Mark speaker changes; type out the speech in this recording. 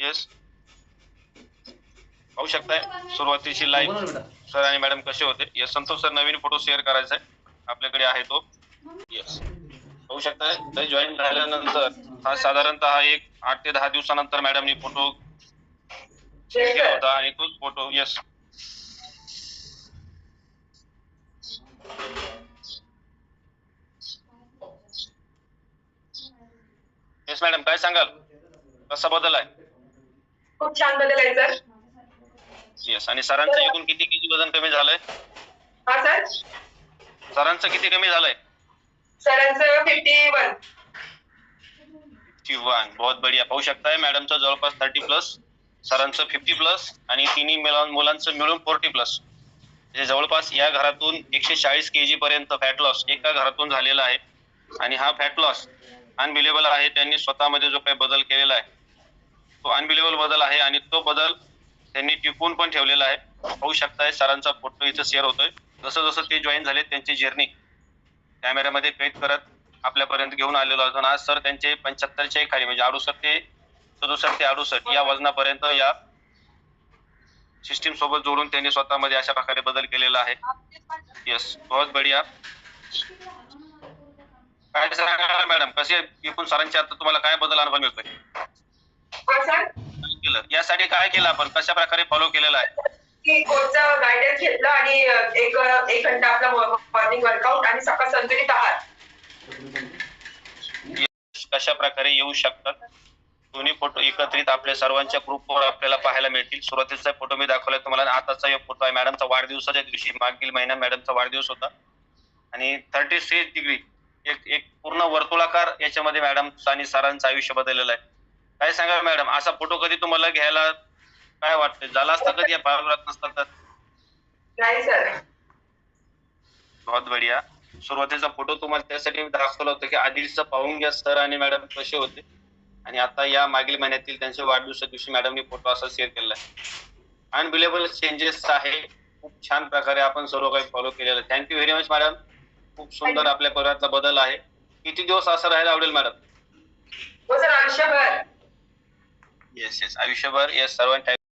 Speaker 1: Yes पाहू शकताय सुरुवातीची लाईव्ह सर आणि मॅडम कसे होते? येस संतोष सर नवीन फोटो शेअर करायचा आहे. आपल्याकडे आहे तो. येस पाहू शकताय ते जॉईन झाल्यानंतर हा साधारणतः एक आठ ते दहा दिवसानंतर मॅडमनी फोटो शेअर केला होता आणि तोच फोटो येस येस मॅडम काय सांगाल? कसा बदल आहे?
Speaker 2: खूप छान बदल आहे सर.
Speaker 1: येस आणि सरांचं एकूण किती किती वजन कमी झालंय?
Speaker 2: हा सर.
Speaker 1: सरांचं किती कमी झालंय?
Speaker 2: सरांचं फिफ्टी वन
Speaker 1: वन बहुत बढिया. पाहू शकताय मॅडमचं जवळपास थर्टी प्लस सरांचं फिफ्टी प्लस आणि तिन्ही मुलां- मुलांचं मिळून फोर्टी प्लस म्हणजे जवळपास या घरातून एकशे चाळीस के जी पर्यंत फॅट लॉस एका घरातून झालेला आहे. आणि हा फॅट लॉस अनबिलेबल आहे. त्यांनी स्वतःमध्ये जो काही बदल केलेला आहे तो अनबिलेबल बदल आहे आणि तो बदल त्यांनी टिपून पण ठेवलेला आहे. पाहू शकताय सरांचा फोटो इथं शेअर होतोय. जसं जसं ते जॉईन झाले त्यांची जर्नी कॅमेऱ्यामध्ये कैद करत आपल्यापर्यंत घेऊन आलेलो असून आज सर त्यांचे पंच्याहत्तरच्या खाली. म्हणजे अडुसष्ट ते सदुसष्ट ते अडुसष्ट या वजनापर्यंत या सिस्टीम सोबत जोडून त्यांनी स्वतःमध्ये अशा प्रकारे बदल केलेला आहे. येस बहुत बढिया. काय सांगा मॅडम? कसे एकूण सरांचे आता तुम्हाला काय बदल अनुभव मिळतोय? केलं? यासाठी काय केलं आपण? कशा प्रकारे फॉलो केलेला आहे?
Speaker 2: की कोचचा गायडन्स घेतला आणि अ, एक अ, एक घंटा आपला मॉर्निंग वर्कआउट आणि सकाळ संतुलित आहार.
Speaker 1: कशा प्रकारे येऊ शकतात? दोन्ही फोटो एकत्रित आपल्या सर्वांच्या ग्रुपवर आपल्याला पाहायला मिळतील. सुरुवातीचा फोटो मी दाखवलाय तुम्हाला आताचा एक फोटो आहे. मॅडमचा वाढदिवसाच्या दिवशी मागील महिन्यात मॅडमचा वाढदिवस होता. आणि थर्टी सिक्स डिग्री एक एक पूर्ण वर्तुळाकार याच्यामध्ये मॅडम आणि सरांचं आयुष्य बदललेलं आहे. काय सांगा मॅडम? असा फोटो कधी तुम्हाला घ्यायला काय वाटतं झाला असता कधी या पारंपरात नसता तर?
Speaker 2: नाही सर.
Speaker 1: बहुत बढिया. सुरुवातीचा फोटो तुम्हाला त्यासाठी दाखवला होता की आदिलचं पाहून घ्या सर आणि मॅडम कसे होते. आणि आता या मागील महिन्यातील त्यांच्या वाढदिवसा दिवशी मॅडमनी फोटो असा शेअर केला आहे. अनबिलेबल चेंजेस आहे. खूप छान प्रकारे आपण सर्व काही फॉलो केलेलं थँक्यू व्हेरी मच मॅडम खूप सुंदर आपल्या परिवारातला बदल आहे. किती दिवस असं राहायला आवडेल मॅडम
Speaker 2: हो सर आयुष्यभर
Speaker 1: येस येस आयुष्यभर येस सर्वांच्या